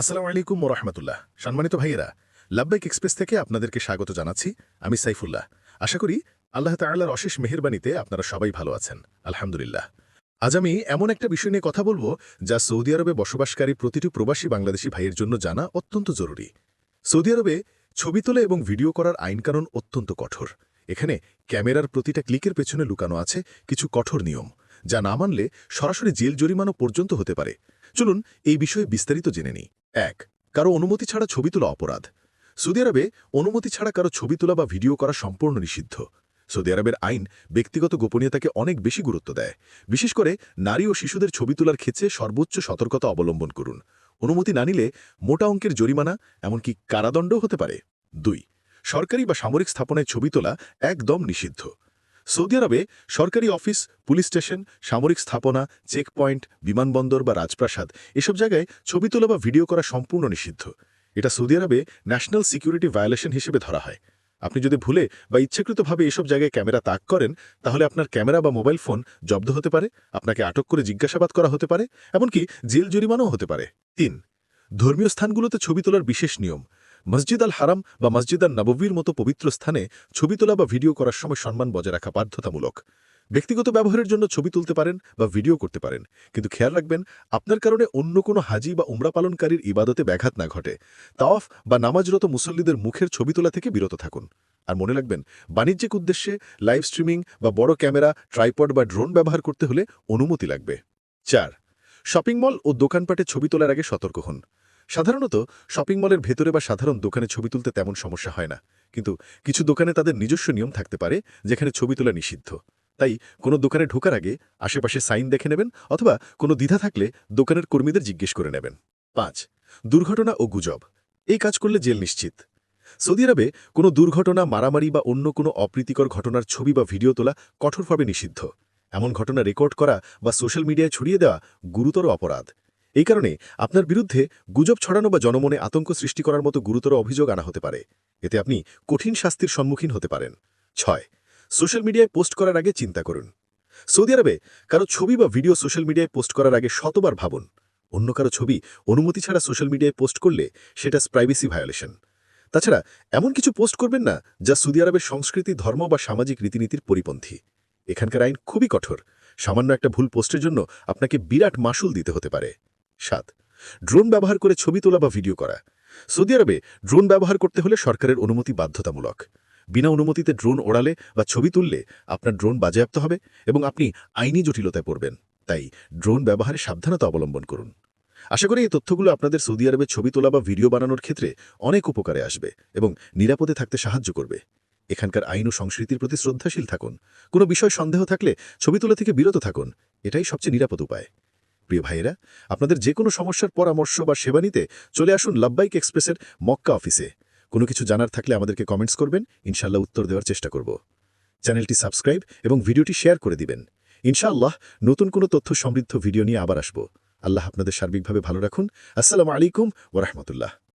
আসসালামু আলাইকুম ওরহমতুল্লাহ। সম্মানিত ভাইয়েরা লাব্বাইক এক্সপ্রেস থেকে আপনাদেরকে স্বাগত জানাচ্ছি। আমি সাইফুল্লাহ। আশা করি আল্লাহ তাআলার অশেষ মেহেরবানিতে আপনারা সবাই ভালো আছেন। আলহামদুলিল্লাহ। আজ আমি এমন একটা বিষয় নিয়ে কথা বলব, যা সৌদি আরবে বসবাসকারী প্রতিটি প্রবাসী বাংলাদেশি ভাইয়ের জন্য জানা অত্যন্ত জরুরি। সৌদি আরবে ছবি তোলা এবং ভিডিও করার আইনকানুন অত্যন্ত কঠোর। এখানে ক্যামেরার প্রতিটা ক্লিকের পেছনে লুকানো আছে কিছু কঠোর নিয়ম, যা না মানলে সরাসরি জেল জরিমানা পর্যন্ত হতে পারে। চলুন এই বিষয়ে বিস্তারিত জেনে নিই। এক, কারও অনুমতি ছাড়া ছবি তোলা অপরাধ। সৌদি আরবে অনুমতি ছাড়া কারও ছবি তোলা বা ভিডিও করা সম্পূর্ণ নিষিদ্ধ। সৌদি আরবের আইন ব্যক্তিগত গোপনীয়তাকে অনেক বেশি গুরুত্ব দেয়। বিশেষ করে নারী ও শিশুদের ছবি তোলার ক্ষেত্রে সর্বোচ্চ সতর্কতা অবলম্বন করুন। অনুমতি না নিলে মোটা অঙ্কের জরিমানা, এমনকি কারাদণ্ডও হতে পারে। দুই, সরকারি বা সামরিক স্থাপনায় ছবি তোলা একদম নিষিদ্ধ। সৌদি আরবে সরকারি অফিস, পুলিশ স্টেশন, সামরিক স্থাপনা চেকপয়েন্ট বিমানবন্দর বা রাজপ্রাসাদ এসব জায়গায় ছবি তোলা বা ভিডিও করা সম্পূর্ণ নিষিদ্ধ। এটা সৌদি আরবে ন্যাশনাল সিকিউরিটি ভায়োলেশন হিসেবে ধরা হয়। আপনি যদি ভুলে বা ইচ্ছাকৃতভাবে এসব জায়গায় ক্যামেরা তাক করেন, তাহলে আপনার ক্যামেরা বা মোবাইল ফোন জব্দ হতে পারে, আপনাকে আটক করে জিজ্ঞাসাবাদ করা হতে পারে, এমনকি জেল জরিমানাও হতে পারে। তিন, ধর্মীয় স্থানগুলোতে ছবি তোলার বিশেষ নিয়ম। মসজিদ আল হারাম বা মসজিদ আল নববীর মতো পবিত্র স্থানে ছবি তোলা বা ভিডিও করার সময় সম্মান বজায় রাখা বাধ্যতামূলক। ব্যক্তিগত ব্যবহারের জন্য ছবি তুলতে পারেন বা ভিডিও করতে পারেন। কিন্তু খেয়াল রাখবেন, আপনার কারণে অন্য কোনো হাজি বা উমরা পালনকারীর ইবাদতে ব্যাঘাত না ঘটে। তাওয়াফ বা নামাজরত মুসল্লিদের মুখের ছবি তোলা থেকে বিরত থাকুন। আর মনে রাখবেন, বাণিজ্যিক উদ্দেশ্যে লাইভ স্ট্রিমিং বা বড় ক্যামেরা, ট্রাইপড বা ড্রোন ব্যবহার করতে হলে অনুমতি লাগবে। চার, শপিং মল ও দোকানপাটে ছবি তোলার আগে সতর্ক হন। সাধারণত শপিং মলের ভেতরে বা সাধারণ দোকানে ছবি তুলতে তেমন সমস্যা হয় না। কিন্তু কিছু দোকানে তাদের নিজস্ব নিয়ম থাকতে পারে, যেখানে ছবি তোলা নিষিদ্ধ। তাই কোনো দোকানে ঢোকার আগে আশেপাশে সাইন দেখে নেবেন অথবা কোনো দ্বিধা থাকলে দোকানের কর্মীদের জিজ্ঞেস করে নেবেন। পাঁচ, দুর্ঘটনা ও গুজব। এই কাজ করলে জেল নিশ্চিত। সৌদি আরবে কোনো দুর্ঘটনা, মারামারি বা অন্য কোনো অপ্রীতিকর ঘটনার ছবি বা ভিডিও তোলা কঠোরভাবে নিষিদ্ধ। এমন ঘটনা রেকর্ড করা বা সোশ্যাল মিডিয়ায় ছড়িয়ে দেওয়া গুরুতর অপরাধ। এই কারণে আপনার বিরুদ্ধে গুজব ছড়ানো বা জনমনে আতঙ্ক সৃষ্টি করার মতো গুরুতর অভিযোগ আনা হতে পারে। এতে আপনি কঠিন শাস্তির সম্মুখীন হতে পারেন। ছয়, সোশ্যাল মিডিয়ায় পোস্ট করার আগে চিন্তা করুন। সৌদি আরবে কারও ছবি বা ভিডিও সোশ্যাল মিডিয়ায় পোস্ট করার আগে শতবার ভাবুন। অন্য কারও ছবি অনুমতি ছাড়া সোশ্যাল মিডিয়ায় পোস্ট করলে সেটা প্রাইভেসি ভায়োলেশন তাছাড়া এমন কিছু পোস্ট করবেন না যা সৌদি আরবের সংস্কৃতি, ধর্ম বা সামাজিক রীতিনীতির পরিপন্থী। এখানকার আইন খুবই কঠোর। সামান্য একটা ভুল পোস্টের জন্য আপনাকে বিরাট মাসুল দিতে হতে পারে। সাত। ড্রোন ব্যবহার করে ছবি তোলা বা ভিডিও করা। সৌদি আরবে ড্রোন ব্যবহার করতে হলে সরকারের অনুমতি বাধ্যতামূলক। বিনা অনুমতিতে ড্রোন ওড়ালে বা ছবি তুললে আপনার ড্রোন বাজেয়াপ্ত হবে এবং আপনি আইনি জটিলতায় পড়বেন। তাই ড্রোন ব্যবহারে সাবধানতা অবলম্বন করুন। আশা করি এই তথ্যগুলো আপনাদের সৌদি আরবে ছবি তোলা বা ভিডিও বানানোর ক্ষেত্রে অনেক উপকারে আসবে এবং নিরাপদে থাকতে সাহায্য করবে। এখানকার আইন ও সংস্কৃতির প্রতি শ্রদ্ধাশীল থাকুন। কোনো বিষয় সন্দেহ থাকলে ছবি তোলা থেকে বিরত থাকুন। এটাই সবচেয়ে নিরাপদ উপায়। প্রিয় ভাইয়েরা, আপনাদের যে কোনো সমস্যার পরামর্শ বা সেবা নিতে চলে আসুন লাভবাইক এক্সপ্রেসের মক্কা অফিসে। কোনো কিছু জানার থাকলে আমাদেরকে কমেন্টস করবেন ইনশাল্লাহ উত্তর দেওয়ার চেষ্টা করব। চ্যানেলটি সাবস্ক্রাইব এবং ভিডিওটি শেয়ার করে দিবেন। ইনশাআল্লাহ নতুন কোনো তথ্য সমৃদ্ধ ভিডিও নিয়ে আবার আসব। আল্লাহ আপনাদের সার্বিকভাবে ভালো রাখুন। আসসালামু আলাইকুম ওরহমতুল্লাহ